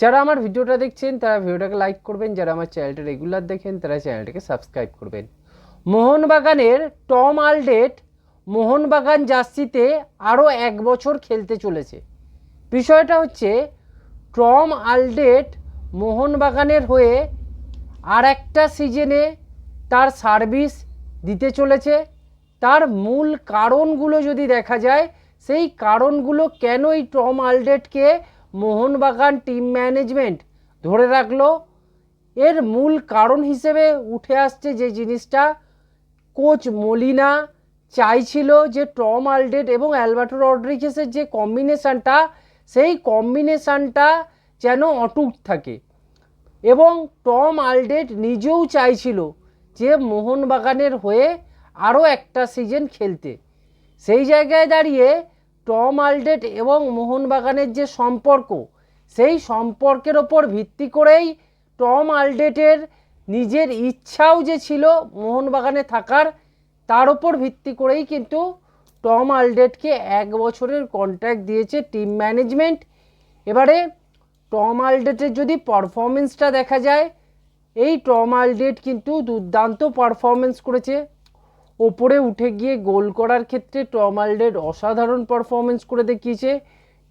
যারা আমার ভিডিওটা দেখছেন, তারা ভিডিওটাকে লাইক করবেন। যারা আমার চ্যানেলটা রেগুলার দেখেন, তারা চ্যানেলটাকে সাবস্ক্রাইব করবেন। মোহনবাগানের টম আলডেট মোহনবাগান জার্সিতে আরও এক বছর খেলতে চলেছে। বিষয়টা হচ্ছে, টম আলডেট মোহনবাগানের হয়ে আর একটা সিজনে তার সার্ভিস দিতে চলেছে। তার মূল কারণগুলো যদি দেখা যায়, সেই কারণগুলো কেন এই টম আলডেটকে মোহনবাগান টিম ম্যানেজমেন্ট। ধরে রাখল, এর মূল কারণ হিসেবে উঠে আসছে যে জিনিসটা, কোচ মলিনা চাইছিল যে টম আলডেট এবং অ্যালবার্টো রড্রিগেসের যে কম্বিনেশানটা, সেই কম্বিনেশানটা যেন অটুট থাকে। এবং টম আলডেট নিজেও চাইছিল যে মোহনবাগানের হয়ে আরও একটা সিজন খেলতে। সেই জায়গায় দাঁড়িয়ে টম আলডেট এবং মোহনবাগানের যে সম্পর্ক, সেই সম্পর্কের ওপর ভিত্তি করেই টম আলডেটের নিজের ইচ্ছাও যে ছিল মোহনবাগানে থাকার, তার ওপর ভিত্তি করেই কিন্তু টম আলডেটকে এক বছরের কন্ট্রাক্ট দিয়েছে টিম ম্যানেজমেন্ট। এবারে টম আলডেটের যদি পারফরমেন্সটা দেখা যায়, এই টম আলডেট কিন্তু দুর্দান্ত পারফরমেন্স করেছে। ওপরে উঠে গিয়ে গোল করার ক্ষেত্রে টম আলডেড অসাধারণ পারফরমেন্স করে দেখিয়েছে।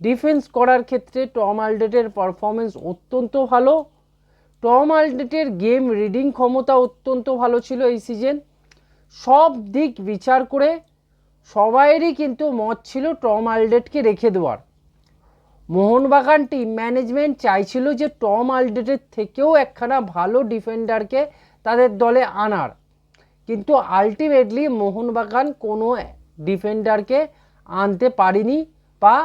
ডিফেন্স করার ক্ষেত্রে টম আলডেটের পারফরমেন্স অত্যন্ত ভালো। টম আলডেটের গেম রিডিং ক্ষমতা অত্যন্ত ভালো ছিল এই সিজন সব দিক বিচার করে সবাইয়েরই কিন্তু মত ছিল টম আলডেটকে রেখে দেওয়ার। মোহনবাগান টিম ম্যানেজমেন্ট চাইছিল যে টম আলডেটের থেকেও একখানা ভালো ডিফেন্ডারকে তাদের দলে আনার। কিন্তু আলটিমেটলি মোহনবাগান কোনো ডিফেন্ডারকে আনতে পারেনি বা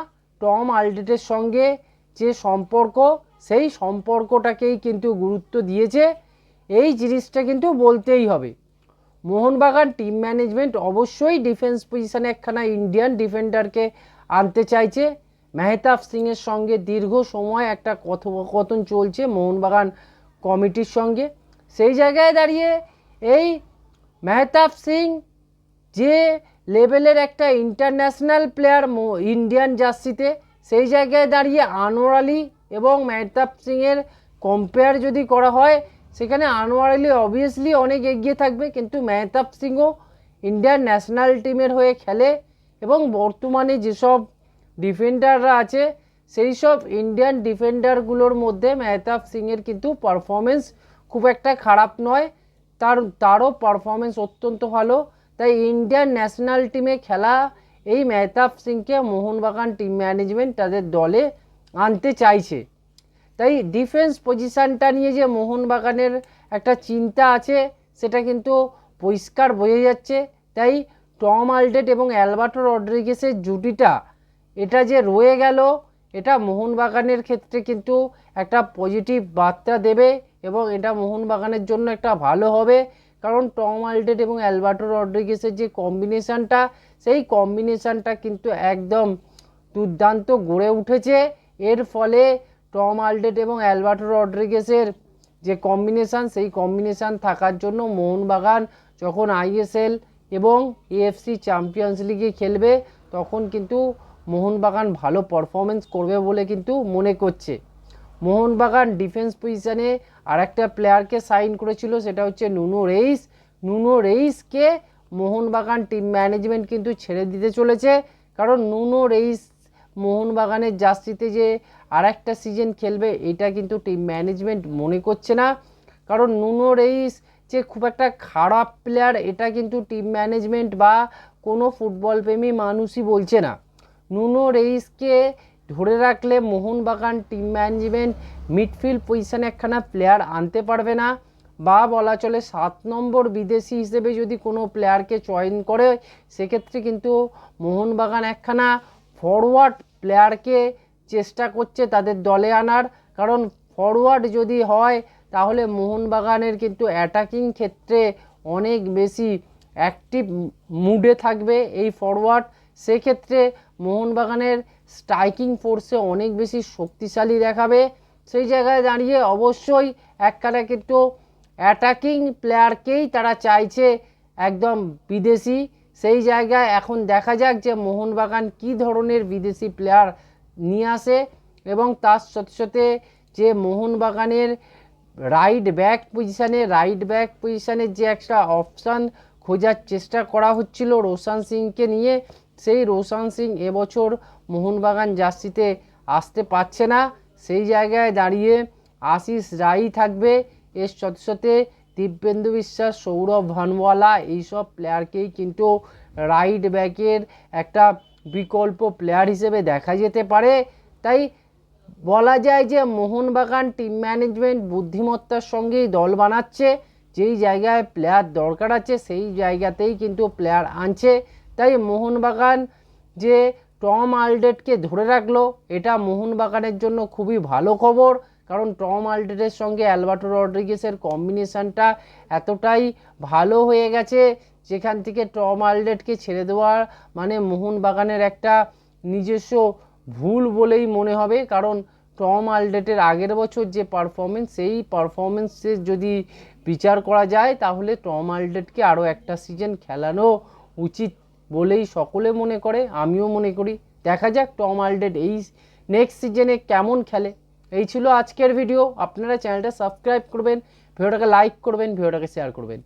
টম আলডেটের সঙ্গে যে সম্পর্ক, সেই সম্পর্কটাকেই কিন্তু গুরুত্ব দিয়েছে। এই জিনিসটা কিন্তু বলতেই হবে। মোহনবাগান টিম ম্যানেজমেন্ট অবশ্যই ডিফেন্স পজিশানে একখানা ইন্ডিয়ান ডিফেন্ডারকে আনতে চাইছে। মেহতাব সিংয়ের সঙ্গে দীর্ঘ সময় একটা কথোপকথন চলছে মোহনবাগান কমিটির সঙ্গে। সেই জায়গায় দাঁড়িয়ে এই মেহতাব সিং, যে লেভেলের একটা ইন্টারন্যাশনাল প্লেয়ার ইন্ডিয়ান জার্সিতে সেই জায়গায় দাঁড়িয়ে আনোয়ার আলী এবং মেহতাব সিংয়ের কম্পেয়ার যদি করা হয়, সেখানে আনোয়ার আলী অবভিয়াসলি অনেক এগিয়ে থাকবে, কিন্তু মেহতাব সিংও ইন্ডিয়ান ন্যাশনাল টিমের হয়ে খেলে এবং বর্তমানে যেসব ডিফেন্ডাররা আছে, সেই সব ইন্ডিয়ান ডিফেন্ডারগুলোর মধ্যে মেহতাব সিংয়ের কিন্তু পারফরমেন্স খুব একটা খারাপ নয়। তার, তারও পারফরমেন্স অত্যন্ত ভালো। তাই ইন্ডিয়ান ন্যাশনাল টিমে খেলা, এই মেহতাব সিংকে মোহনবাগান টিম ম্যানেজমেন্ট তাদের দলে আনতে চাইছে। তাই ডিফেন্স পজিশানটা নিয়ে যে মোহনবাগানের একটা চিন্তা আছে, সেটা কিন্তু পরিষ্কার বোঝা যাচ্ছে। তাই টম আলডেট এবং অ্যালবার্টো রড্রিগেসের জুটিটা, এটা যে রয়ে গেল, এটা মোহনবাগানের ক্ষেত্রে কিন্তু একটা পজিটিভ বার্তা দেবে। এবং এটা মোহনবাগানের জন্য একটা ভালো হবে। কারণ টম আলডেট এবং অ্যালবার্টো রড্রিগেসের যে কম্বিনেশানটা, সেই কম্বিনেশানটা কিন্তু একদম দুর্দান্ত গড়ে উঠেছে। এর ফলে টম আলডেট এবং অ্যালবার্টো রড্রিগেসের যে কম্বিনেশান, সেই কম্বিনেশান থাকার জন্য মোহনবাগান যখন আইএসএল এবং এএফসি চ্যাম্পিয়ন্স লিগে খেলবে, তখন কিন্তু মোহনবাগান ভালো পারফরমেন্স করবে বলে কিন্তু মনে করছে। মোহনবাগান ডিফেন্স পজিশানে আর একটা প্লেয়ারকে সাইন করেছিল, সেটা হচ্ছে নুনো রেইস। নুনো রেইসকে মোহনবাগান টিম ম্যানেজমেন্ট কিন্তু ছেড়ে দিতে চলেছে, কারণ নুনো রেইস মোহনবাগানের জার্সিতে যে আর একটা সিজন খেলবে, এটা কিন্তু টিম ম্যানেজমেন্ট মনে করছে না। কারণ নুনো রেইস যে খুব একটা খারাপ প্লেয়ার, এটা কিন্তু টিম ম্যানেজমেন্ট বা কোনো ফুটবল প্রেমী মানুষই বলছে না। নুনো রেইসকে ধরে রাখলে মোহনবাগান টিম ম্যানেজমেন্ট মিডফিল্ড পজিশানে একখানা প্লেয়ার আনতে পারবে না। বা বলা চলে সাত নম্বর বিদেশি হিসেবে যদি কোনো প্লেয়ারকে চয়ন করে, সেক্ষেত্রে কিন্তু মোহনবাগান একখানা ফরওয়ার্ড প্লেয়ারকে চেষ্টা করছে তাদের দলে আনার। কারণ ফরওয়ার্ড যদি হয়, তাহলে মোহনবাগানের কিন্তু অ্যাটাকিং ক্ষেত্রে অনেক বেশি অ্যাক্টিভ মুডে থাকবে এই ফরওয়ার্ড সেক্ষেত্রে মোহনবাগানের স্ট্রাইকিং ফোর্সে অনেক বেশি শক্তিশালী দেখাবে। সেই জায়গায় দাঁড়িয়ে অবশ্যই একখানা কিন্তু অ্যাটাকিং প্লেয়ারকেই তারা চাইছে একদম বিদেশি। সেই জায়গায় এখন দেখা যাক যে মোহনবাগান কী ধরনের বিদেশি প্লেয়ার নিয়ে আসে এবং তার সাথে সাথে যে মোহনবাগানের রাইট ব্যাক পজিশানে, রাইট ব্যাক পজিশানের যে একটা অপশান খোঁজার চেষ্টা করা হচ্ছিল রোশান সিংকে নিয়ে সেই রোশান সিং এবছর মোহনবাগান জার্সিতে আসতে পারছে না। সেই জায়গায় দাঁড়িয়ে আশিস রাই থাকবে। এর সাথে সাথে দিব্যেন্দু বিশ্বাস, সৌরভ ভানওয়ালা এইসব প্লেয়ারকেই কিন্তু রাইট ব্যাকের একটা বিকল্প প্লেয়ার হিসেবে দেখা যেতে পারে। তাই বলা যায় যে মোহনবাগান টিম ম্যানেজমেন্ট বুদ্ধিমত্তার সঙ্গেই দল বানাচ্ছে। যেই জায়গায় প্লেয়ার দরকার আছে, সেই জায়গাতেই কিন্তু প্লেয়ার আনছে। তাই মোহনবাগান যে টম আলডেটকে ধরে রাখল, এটা মোহনবাগানের জন্য খুবই ভালো খবর। কারণ টম আলডেটের সঙ্গে অ্যালবার্টো রড্রিগেসের কম্বিনেশানটা এতটাই ভালো হয়ে গেছে, যেখান থেকে টম আলডেটকে ছেড়ে দেওয়ার মানে মোহনবাগানের একটা নিজস্ব ভুল বলেই মনে হবে। কারণ টম আলডেটের আগের বছর যে পারফরমেন্স, সেই পারফরমেন্সের যদি বিচার করা যায়, তাহলে টম আলডেটকে আরও একটা সিজন খেলানো উচিত বলেই সকলে মনে করে, আমিও মনে করি। দেখা যাক টম আলডেড এই নেক্সট সিজনে কেমন খেলে। এই ছিল আজকের ভিডিও আপনারা চ্যানেলটা সাবস্ক্রাইব করবেন ভিডিওটাকে লাইক করবেন ভিডিওটাকে শেয়ার করবেন।